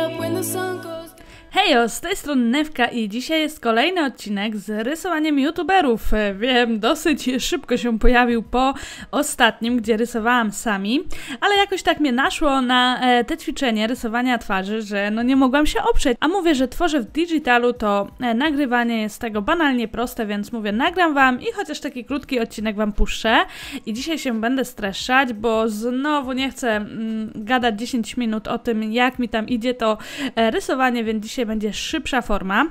up when the sun goes Hejo, z tej strony Newka i dzisiaj jest kolejny odcinek z rysowaniem youtuberów. E, Wiem, dosyć szybko się pojawił po ostatnim, gdzie rysowałam sami, ale jakoś tak mnie naszło na e, te ćwiczenie rysowania twarzy, że no nie mogłam się oprzeć. A mówię, że tworzę w digitalu, to e, nagrywanie jest tego banalnie proste, więc mówię, nagram wam i chociaż taki krótki odcinek wam puszczę. I dzisiaj się będę streszczać, bo znowu nie chcę mm, gadać 10 minut o tym, jak mi tam idzie to rysowanie, więc dzisiaj będzie szybsza forma.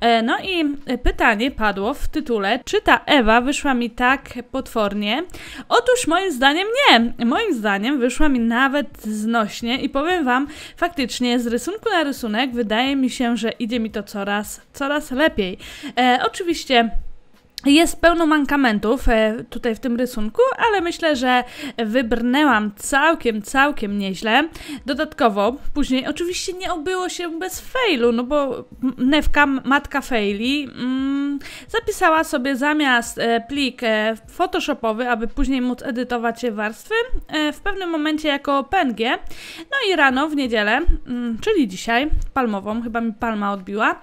E, No i pytanie padło w tytule, czy ta Ewa wyszła mi tak potwornie? Otóż moim zdaniem nie. Moim zdaniem wyszła mi nawet znośnie i powiem wam, faktycznie z rysunku na rysunek wydaje mi się, że idzie mi to coraz, coraz lepiej. E, oczywiście jest pełno mankamentów e, tutaj w tym rysunku, ale myślę, że wybrnęłam całkiem, całkiem nieźle. Dodatkowo, później oczywiście nie obyło się bez failu, no bo Newka, matka faili, mm, zapisała sobie zamiast e, plik e, photoshopowy, aby później móc edytować je warstwy, w pewnym momencie jako PNG. No i rano w niedzielę, mm, czyli dzisiaj, palmową, chyba mi palma odbiła,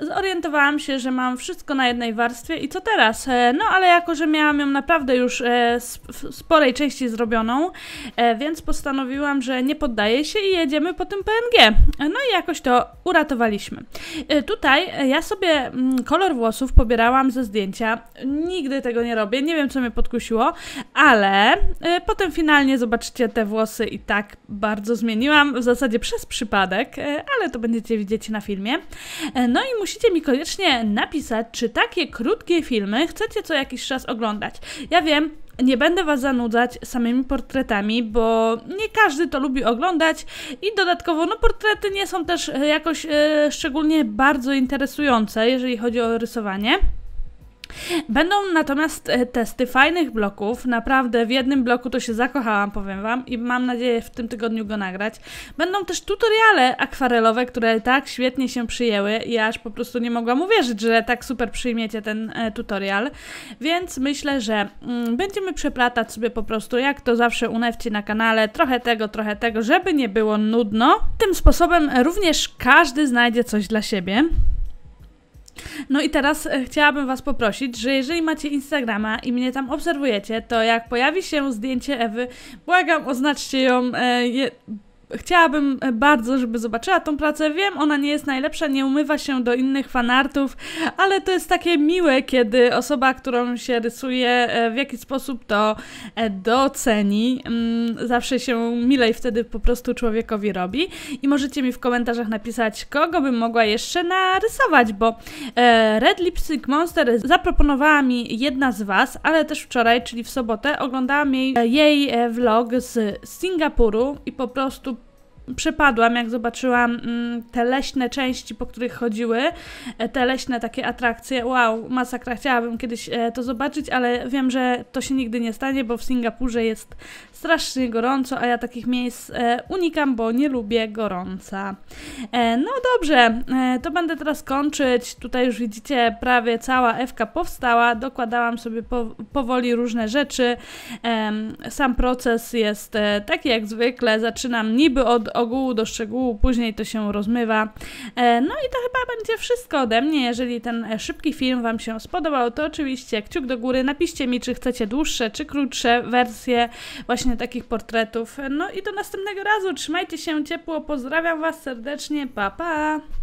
zorientowałam się, że mam wszystko na jednej warstwie i co teraz? E, No ale jako, że miałam ją naprawdę już e, w sporej części zrobioną, e, więc postanowiłam, że nie poddaję się i jedziemy po tym PNG. No i jakoś to uratowaliśmy. Tutaj ja sobie mm, kolor włosów pobierałam ze zdjęcia. Nigdy tego nie robię, nie wiem co mnie podkusiło, ale potem finalnie zobaczycie te włosy i tak bardzo zmieniłam, w zasadzie przez przypadek, ale to będziecie widzieć na filmie. No i musicie mi koniecznie napisać, czy takie krótkie filmy chcecie co jakiś czas oglądać. Ja wiem, nie będę Was zanudzać samymi portretami, bo nie każdy to lubi oglądać i dodatkowo, no portrety nie są też jakoś e, szczególnie bardzo interesujące, jeżeli chodzi o rysowanie. Będą natomiast e, testy fajnych bloków. Naprawdę w jednym bloku to się zakochałam, powiem Wam, i mam nadzieję w tym tygodniu go nagrać. Będą też tutoriale akwarelowe, które tak świetnie się przyjęły. i Ja aż po prostu nie mogłam uwierzyć, że tak super przyjmiecie ten e, tutorial. Więc myślę, że mm, będziemy przeplatać sobie po prostu, jak to zawsze u Nefci na kanale, trochę tego, trochę tego, żeby nie było nudno. Tym sposobem również każdy znajdzie coś dla siebie. No i teraz e, chciałabym Was poprosić, że jeżeli macie Instagrama i mnie tam obserwujecie, to jak pojawi się zdjęcie Ewy, błagam, oznaczcie ją. E, je, Chciałabym e, bardzo, żeby zobaczyła tą pracę. Wiem, ona nie jest najlepsza, nie umywa się do innych fanartów, ale to jest takie miłe, kiedy osoba, którą się rysuje, e, w jakiś sposób to e, doceni. Mm, Zawsze się milej wtedy po prostu człowiekowi robi. I możecie mi w komentarzach napisać, kogo bym mogła jeszcze narysować, bo Red Lipstick Monster zaproponowała mi jedna z Was, ale też wczoraj, czyli w sobotę, oglądałam jej, jej vlog z Singapuru i po prostu przepadłam, jak zobaczyłam mm, te leśne części, po których chodziły, e, te leśne takie atrakcje. Wow, masakra, chciałabym kiedyś e, to zobaczyć, ale wiem, że to się nigdy nie stanie, bo w Singapurze jest strasznie gorąco, a ja takich miejsc e, unikam, bo nie lubię gorąca. No dobrze, to będę teraz kończyć. Tutaj już widzicie, prawie cała Ewka powstała. Dokładałam sobie po, powoli różne rzeczy. Sam proces jest taki jak zwykle. Zaczynam niby od ogółu do szczegółu, później to się rozmywa. E, no i to chyba będzie wszystko ode mnie. Jeżeli ten e, szybki film Wam się spodobał, to oczywiście kciuk do góry. Napiszcie mi, czy chcecie dłuższe, czy krótsze wersje właśnie takich portretów. No i do następnego razu. Trzymajcie się ciepło. Pozdrawiam Was serdecznie. Pa, pa!